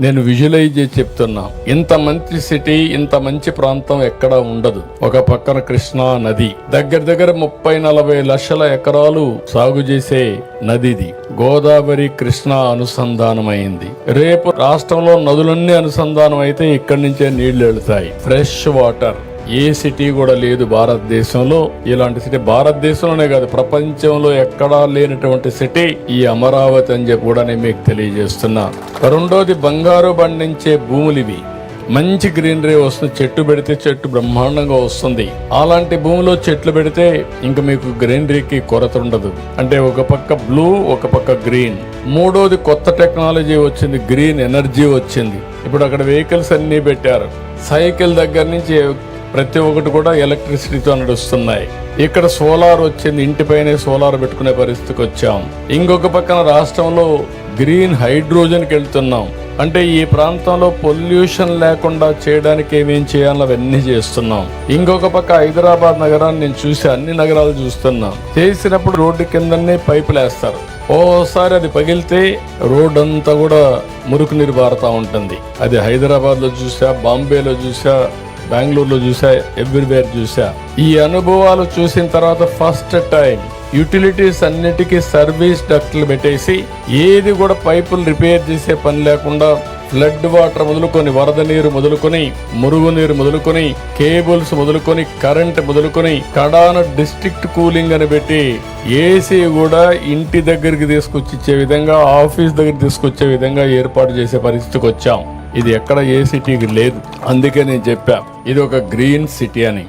నేను విజువలైజ్ చేసి చెప్తున్నా. ఇంత మంచి సిటీ ఇంత మంచి ప్రాంతం ఎక్కడ ఉండదు. ఒక పక్కన కృష్ణా నది దగ్గర దగ్గర ముప్పై నలభై లక్షల ఎకరాలు సాగు చేసే నదిది. గోదావరి కృష్ణ అనుసంధానమైంది. రేపు రాష్ట్రంలో నదులన్నీ అనుసంధానం అయితే ఇక్కడి నుంచే నీళ్ళు వెళతాయి. Fresh water. ఏ సిటీ కూడా లేదు భారతదేశంలో. ఇలాంటి సిటీ భారతదేశంలోనే కాదు ప్రపంచంలో ఎక్కడా లేనటువంటి సిటీ ఈ అమరావతి అని చెప్పి కూడా నేను మీకు తెలియజేస్తున్నా. రెండోది బంగారు పండించే భూములు ఇవి. మంచి గ్రీనరీ వస్తుంది చెట్టు పెడితే చెట్టు బ్రహ్మాండంగా వస్తుంది. అలాంటి భూమిలో చెట్లు పెడితే ఇంకా మీకు గ్రీనరీకి కొరత ఉండదు. అంటే ఒక పక్క బ్లూ ఒక పక్క గ్రీన్. మూడోది కొత్త టెక్నాలజీ వచ్చింది గ్రీన్ ఎనర్జీ వచ్చింది. ఇప్పుడు అక్కడ వెహికల్స్ అన్ని పెట్టారు. సైకిల్ దగ్గర నుంచి ప్రతి ఒక్కటి కూడా ఎలక్ట్రిసిటీతో నడుస్తున్నాయి. ఇక్కడ సోలార్ వచ్చింది ఇంటిపైనే సోలార్ పెట్టుకునే పరిస్థితికి వచ్చాం. ఇంకొక పక్కన రాష్ట్రంలో గ్రీన్ హైడ్రోజన్కి వెళ్తున్నాం. అంటే ఈ ప్రాంతంలో పొల్యూషన్ లేకుండా చేయడానికి ఏమేం చేయాలో అవన్నీ చేస్తున్నాం. ఇంకొక పక్క హైదరాబాద్ నగరాన్ని నేను చూసి అన్ని నగరాలు చూస్తున్నాం. చేసినప్పుడు రోడ్డు కిందనే పైపులు వేస్తారు. ఓసారి అది పగిలితే రోడ్ అంతా కూడా మురుకు నీరు పారుతా ఉంటుంది. అది హైదరాబాద్లో చూసా బాంబేలో చూసా బెంగళూరులో చూసా ఎవ్రీవేర్ చూసా. ఈ అనుభవాలు చూసిన తర్వాత ఫస్ట్ టైం యూటిలిటీస్ అన్నిటికీ సర్వీస్ డక్ట్లు పెట్టేసి ఏది కూడా పైపులు రిపేర్ చేసే పని లేకుండా ఫ్లడ్ వాటర్ మొదలుకొని వరద నీరు మొదలుకొని మురుగునీరు మొదలుకొని కేబుల్స్ మొదలుకొని కరెంట్ మొదలుకొని కడాన డిస్ట్రిక్ట్ కూలింగ్ అని పెట్టి ఏసీ కూడా ఇంటి దగ్గరికి తీసుకొచ్చి ఇచ్చే విధంగా ఆఫీస్ దగ్గర తీసుకొచ్చే విధంగా ఏర్పాటు చేసే పరిస్థితికి వచ్చాం. ఇది ఎక్కడ ఏ సిటీకి లేదు. అందుకే నేను చెప్పా ఇది ఒక గ్రీన్ సిటీ అని.